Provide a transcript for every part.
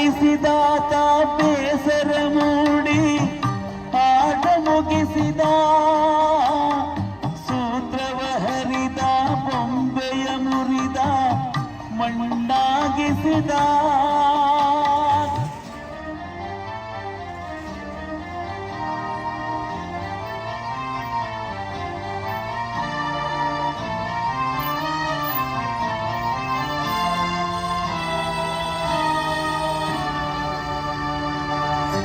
ಆಡಿಸಿದಾತ ಬೇಸರ ಮೂಡಿ ಆಟ ಮುಗಿಸಿದ. ಸೂತ್ರವ ಹರಿದ ಬೊಂಬೆಯ ಮುರಿದ ಮಣ್ಣಾಗಿಸಿದ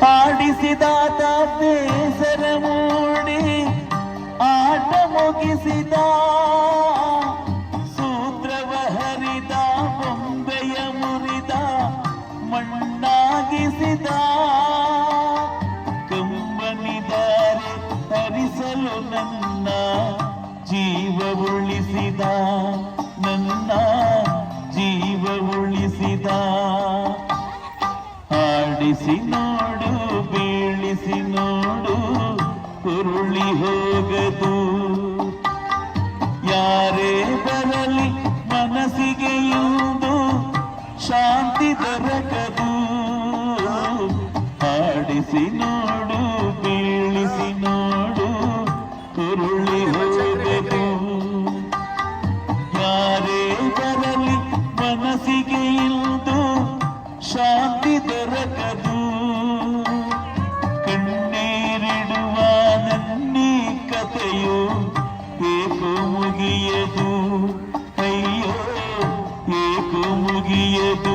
ಆಡಿಸಿದಾತ ಬೇಸರ ಮೂಡಿ, ಆಟ ಮುಗಿಸಿದ ಸೂತ್ರವ ಹರಿದ, ಬೊಂಬೆಯ ಮುರಿದ, ಮಣ್ಣಾಗಿಸಿದ. ಕಂಬನಿದಾರೆ ಹರಿಸಲು ನನ್ನ ಜೀವ ಉಳಿಸಿದ, ನನ್ನ ಜೀವ ಉಳಿಸಿದ. ಆಡಿಸಿ ನೋಡು ಹೋಗದು. ಯಾರೇ ಬರಲಿ ಮನಸ್ಸಿಗೆ ಇಂದು ಶಾಂತಿ ದೊರಕದು. ಹಾಡಿಸಿ ನೋಡು. গিয়ে